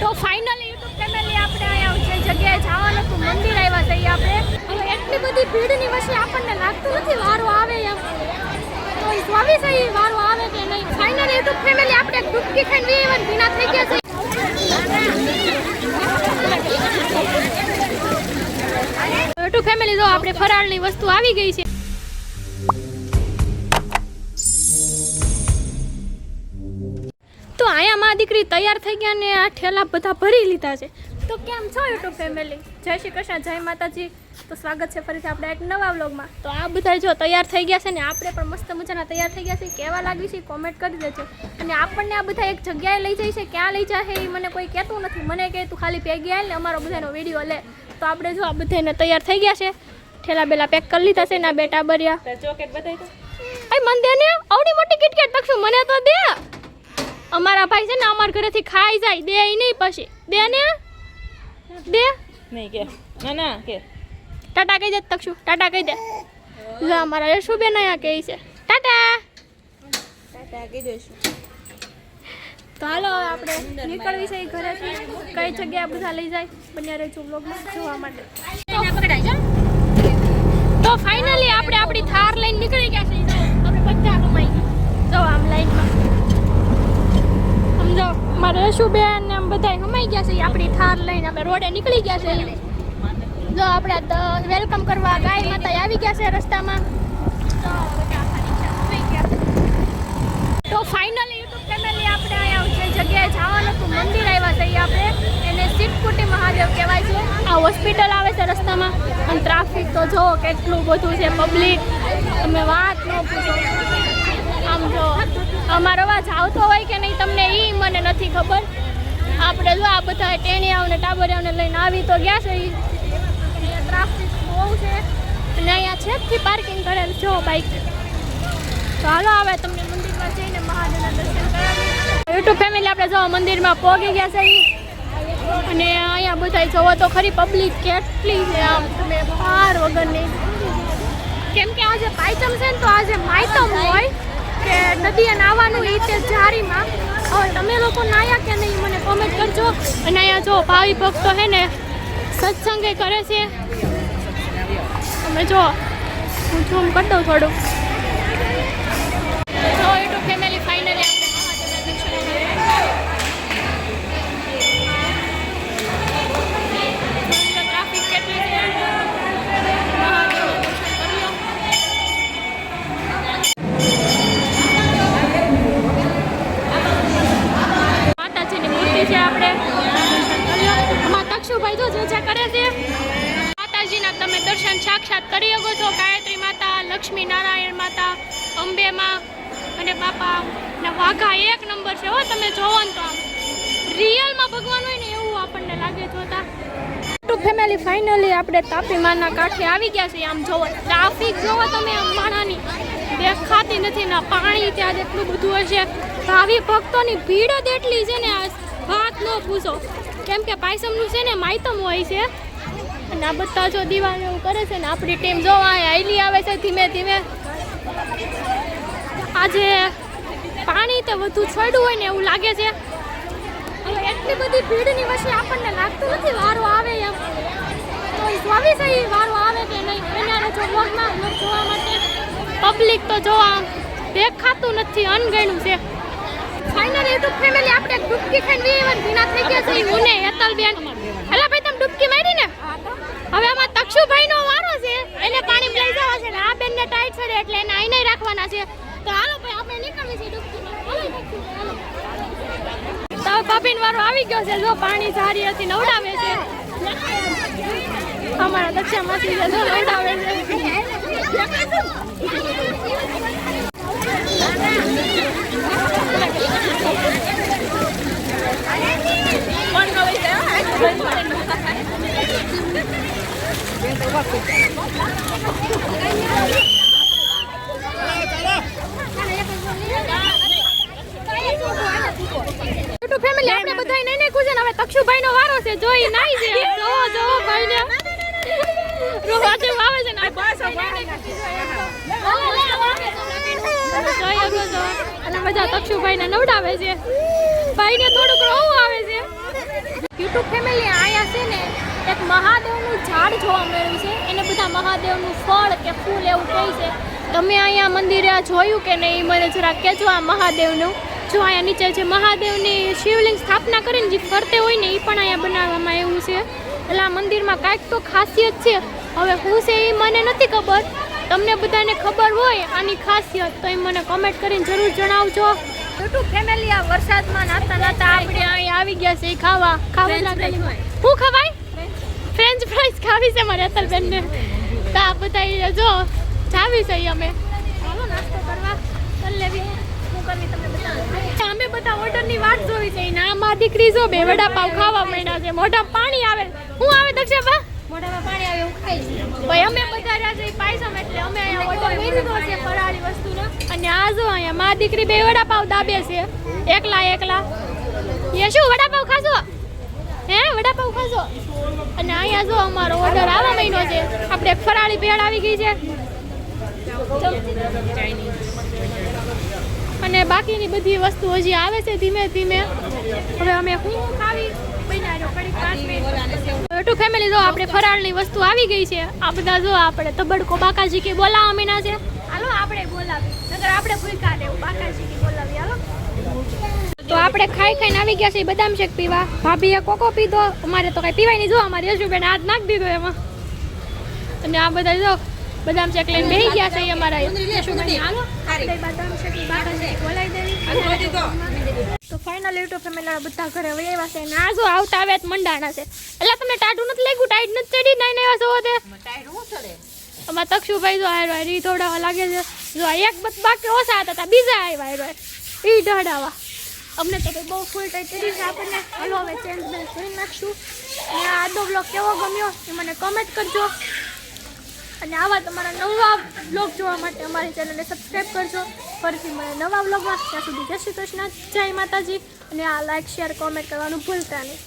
તો finally YouTube family આપણે અહીંયા જે જગ્યાએ જવાનું હતું, મંદિર આવ્યા છે આપણે એટલી બધી ભીડની વચ્ચે આપણને લાગતું નથી વારો આવે એમ. તો સ્વામી છે વારો આવે કે નહીં? ફાઇનલી યુટ્યુબ ફેમિલી આપણે ડૂબકી ખાઈને વી એવન ભીના થઈ ગયા છે. યુટ્યુબ ફેમિલી જો, આપણે ફરાળની વસ્તુ આવી ગઈ છે. માં દીકરી તૈયાર થઈ ગયા ને આ ઠેલા બધા ભરી લીધા છે. તો કેમ છો યુટ્યુબ ફેમિલી જય શ્રી કૃષ્ણ જય માતાજી. તો સ્વાગત છે ફરીથી આપણે એક નવા વ્લોગમાં તો આ બધા જો તૈયાર થઈ ગયા છે ને આપણે પણ મસ્ત મજાના તૈયાર થઈ ગયા છે. કેવા લાગી છે કોમેન્ટ કરી દેજો. અને આપણને આ બધા એક જગ્યાએ લઈ જાય છે ક્યાં લઈ જાય એ મને કોઈ કહેતું નથી. મને કહે તું ખાલી ભેગી આવ ને અમારો બધાનો વીડિયો લે. તો આપણે જો આ બધાને તૈયાર થઈ ગયા છે. ઠેલા બેલા પેક કરી લીધા છે ને આ બેટા બર્યા. ચોકેટ બતાવી તો અય મન દે ને આવડી મોટી કિટકેટ તકશું મને તો દે. અમારા ભાઈ છે ને અમારા ઘરેથી ખાઈ જાય દે નહીં પછી. દે ને દે? નહીં કે. ના ના કે. ટાટા કહી દે તક્ષુ ટાટા કહી દે. જો અમારા યશુબેન અહીંયા કહે છે. ટાટા! તો હાલો આપણે નીકળવી છે ઘરેથી કઈ જગ્યાએ બધા લઈ જાય બન્યા રહેજો બ્લોગમાં જોવા માટે. તો ફાઇનલી આપણે આપણી થાર લઈને નીકળી ગયા છે આપણે બધા કમાઈ જો આમ લાઈનમાં સમજો મારે યશુબેન ને આમ બધા કમાઈ ગયા છે. આપણી થાર લઈને આપણે રોડે નીકળી ગયા છે. જો આપણે વેલકમ કરવા ગાય માતા આવી ગયા છે રસ્તામાં. તો છે, ફાઇનલી યુટ્યુબ ફેમિલી આપણે અહીંયા જે જગ્યાએ જવાનું હતું મંદિર આવ્યા છીએ આપણે એને સિદ્ધકુટી મહાદેવ કહેવાય છે. આ હોસ્પિટલ આવે છે રસ્તામાં. અને ટ્રાફિક તો જો કેટલું બધું છે પબ્લિક તમે વાત ન પૂછો. આમ જો અમારો અવાજ આવતો હોય કે મને નથી ખબર. આપણે જો આ બધા ટેણિયાઓને, ટાબરિયાઓને લઈને આવી તો ગયા છે. ટ્રાફિક બહુ છે. અને અહીંયા છેકથી પાર્કિંગ કરેલ જો બાઈક તો હાલો આવે તમને મંદિરમાં જઈને મહાદેવના દર્શન કરાવીએ. યુટ્યુબ ફેમિલી આપણે જો મંદિરમાં પહોંચી ગયા છે. અને અહીંયા બધા જોવો તો ખરી પબ્લિક કેટલી છે આમ. તમે પાર વગરની. કેમ કે આજે પાયતમ છે ને તો આજે માયતમ હોય કે નદીએ નાવાનું એ તે જારીમાં. તમે લોકો નાયા કે નહીં? મને કોમેન્ટ કરજો. અને અહીંયા જો ભાવિ ભક્તો હે ને, સત્સંગે કરે છે. તમે જો, હું ઝૂમ કરી દઉં થોડું તો યુટ્યુબ ફેમિલી ફાઇનલી સાક્ષાત કરી શકો છો, ગાયત્રી માતા, લક્ષ્મી નારાયણ માતા, અંબે માં અને બાપા ને વાઘા એક નંબર છે હો, તમે જોવો ને તો આમ. રિયલમાં ભગવાન હોય ને એવું આપણને લાગે જોતા. ટુ ફેમિલી ફાઇનલી આપણે તાપી માના કાંઠે આવી ગયા છીએ આમ જોવો. ટ્રાફિક જોવો તમે આમ માણાની. દેખાતી નથી ને પાણી ત્યાં એટલું બધું હશે ભાવિ ભક્તોની ભીડ જ એટલી છે ને વાત ન પૂછો. કેમ કે પાયસમનું છે ને માયતમ હોય છે. અને આ બધા જો દીવાને એવું કરે છે ને, આપણી ટીમ જો આવેલી આવે છે ધીમે ધીમે. આજે પાણી તો વધુ છોડ્યું હોય ને એવું લાગે છે. એટલી બધી ભીડની વચ્ચે આપણને લાગતું નથી વારો આવે એમ. સ્વામી છે વારો આવે કે નહીં? એના જો વ્લોગમાં જોવા માટે પબ્લિક તો જોવા દેખાતું નથી, અનગણ્યું છે. ફાઇનલ યુટ્યુબ ફેમિલી આપણે ડૂબકી ખાઈને વીવન ભીના થઈ ગયા છે. હું ને હેતલબેન હેલા ભાઈ તમે ડૂબકી મારી ને હવે આમાં તક્ષુભાઈનો વારો છે એને પાણી લઈ જવા છે ને આ બેનને ટાઈટ છે એટલે એને નહીં છે. તો હાલો ભાઈ, આપણે નીકળવી છે તો ભાભીન વારો આવી ગયો છે, જો પાણી સારી હતી નવડાવે છે. અમારા દક્ષા માસી છે જો નવડાવે છે. યુટ્યુબ ફેમિલી આપણે બધાય નહીં નહીં કુજે હવે તક્ષુભાઈ નો વારો છે જોઈ નાઈ છે. જો જો ભાઈ ને રોવાજે વાવે છે ને બસ જોઈ અગો જો અને બધા તક્ષુભાઈ ને નવડાવે છે. ભાઈ ને થોડુંક રોવું આવે છે. યુટ્યુબ ફેમિલી અહીંયા છે ને એક મહાદેવનું ઝાડ જોવા મળ્યું છે. એને બધા મહાદેવનું ફળ કે ફૂલ એવું કહે છે. તમે અહીંયા મંદિરે જોયું કે નહીં મને જરા કહેજો આ મહાદેવનું. જો અહીંયા નીચે જે મહાદેવની શિવલિંગ સ્થાપના કરીને જે ફરતે હોય ને એ પણ અહીંયા બનાવવામાં આવ્યું છે. એટલે આ મંદિરમાં કાંઈક તો ખાસિયત છે. હવે શું છે એ મને નથી ખબર. તમને બધાને ખબર હોય આની ખાસિયત તો એ મને કમેન્ટ કરીને જરૂર જણાવજો. યુટ્યુબ ફેમિલી આ વરસાદમાં નાતા નાતા આપણે અહીં આવી ગયા છે ખાવા. ખાવા લાગે. શું ખવાય? ફ્રેન્ચ ફ્રાઈઝ ખાવી છે મારે અતલબેનને તો આ બધા જો જાવી છે અમે. ચાલો નાસ્તો કરવા. ચાલ લેવી. હું કરવી તમને બધા ઓર્ડરની વાટ જોવી છે. ના માં દીકરી જો બે વડાપાવ ખાવા માંડ્યા છે. મોઢા પાણી આવે. શું આવે દક્ષાબા મોઢામાં પાણી આવે હું ખાઈ ભાઈ અમે બધા રહ્યા છે પાયસમ એટલે અમે અહીંયા ઓર્ડર કરી દીધો છે ફરાળી વસ્તુનો? અને આ જો અહીંયા મા દીકરી બે વડાપાવ દાબે છે. એકલા એકલા. એ શું વડાપાવ ખાશો? હે વડાપાવ ખાશો? અને અહીંયા જો અમારો ઓર્ડર આવવા મહિનો છે. આપણે ફરાળી ભેળ આવી ગઈ છે. અને બાકીની બધી વસ્તુ હજી આવે છે ધીમે ધીમે. હવે અમે હું ખાવી? યુટ્યુબ ફેમિલી જો આપણે ફરાળની વસ્તુ આવી ગઈ છે. આ બધા જો આપણે તબડકો બાકાજી કે બોલાવા મીના છે. હાલો, આપણે બોલાવી. નગર આપણે ભૂલકા દેવું બાકાજી કે બોલાવી. હાલો. તો આપણે ખાઈ ખાઈને આવી ગયા છે બદામ શેક પીવા. ભાભીએ કોકો પીધો. અમારે તો કઈ પીવાય નહીં. જો હજુ યશુબેન હાથ નાખી દીધો એમાં. અને આ બધા જો બદામ શેક લઈને બેસી ગયા છે અમારા તો ફાઇનલ યુટ્યુબ ફેમિલી બધા ઘરે વહી આવ્યા છે ને જો આવતા આવે તો મંડાણા છે. એટલે તમને ટાટું નથી લાગ્યું? ટાઈટ નથી ચડી? નાઈ એવા છો તે. અમારા તક્ષુભાઈ જો આવ્યો રી થોડા લાગે છે. જો એક બાકી ઓછા હતા તા બીજા આવ્યા આવ્યો એ ઢળાવા. અમને તો બહુ ફૂલ ટાઈટ કરી છે આપણને. હલો હવે ચેન્જ બેન્જ કરી નાખશું. અને આ આદો બ્લોગ કેવો ગમ્યો એ મને કમેન્ટ કરજો. અને આવા તમારા નવા બ્લોગ જોવા માટે અમારી ચેનલને સબસ્ક્રાઈબ કરજો. ફરીથી મળે નવા બ્લોગમાં ત્યાં સુધી જય શ્રી કૃષ્ણ, જય માતાજી. અને આ લાઇક શેર કોમેન્ટ કરવાનું ભૂલતા નહીં.